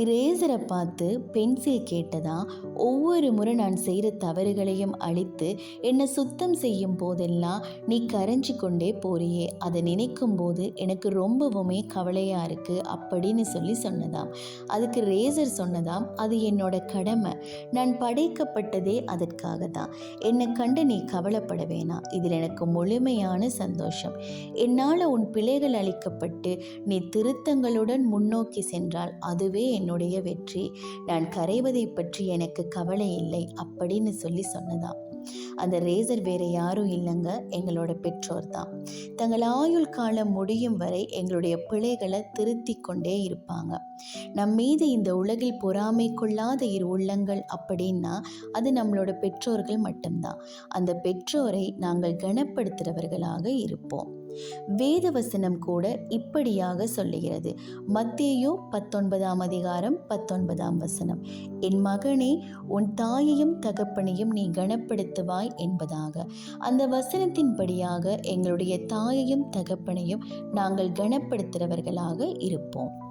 இரேசரை பார்த்து பென்சில் கேட்டதா? ஒவ்வொரு முறை நான் செய்கிற தவறுகளையும் அழித்து என்னை சுத்தம் செய்யும் போதெல்லாம் நீ கரைஞ்சி கொண்டே போறியே. அதை நினைக்கும் போது எனக்கு ரொம்பவுமே கவலையாக இருக்குது அப்படின்னு சொல்லி சொன்னதாம். அதுக்கு ரேசர் சொன்னதாம் அது என்னோட கடமை. நான் படைக்கப்பட்டதே அதற்காக தான் என்னை கண்டு நீ கவலைப்பட வேணாம் இதில் எனக்கு முழுமையான சந்தோஷம். என்னால் உன் பிழைகள் அளிக்கப்பட்டு நீ திருத்தங்களுடன் முன்னோக்கி சென்றால் அதுவே என் என்னுடைய வெற்றி. நான் கரைவதை பற்றி எனக்கு கவலை இல்லை அப்படின்னு சொல்லி சொன்னதாம். அந்த ரேசர் வேற யாரும் இல்லைங்க எங்களோட பெற்றோர் தான் தங்கள் ஆயுள் காலம் முடியும் வரை எங்களுடைய பிழைகளை திருத்தி கொண்டே இருப்பாங்க. நம் மீது இந்த உலகில் பொறாமை கொள்ளாத இரு உள்ளங்கள் அப்படின்னா அது நம்மளோட பெற்றோர்கள் மட்டும்தான். அந்த பெற்றோரை நாங்கள் கனப்படுத்துகிறவர்களாக இருப்போம். வேதவசனம் கூட இப்படியாக சொல்லுகிறது. மத்தேயோ பத்தொன்பதாம் அதிகாரம் பத்தொன்பதாம் வசனம். என் மகனே உன் தாயையும் தகப்பனையும் நீ கனப்படுத்துவாய் என்பதாக. அந்த வசனத்தின்படியாக எங்களுடைய தாயையும் தகப்பனையும் நாங்கள் கனப்படுத்துகிறவர்களாக இருப்போம்.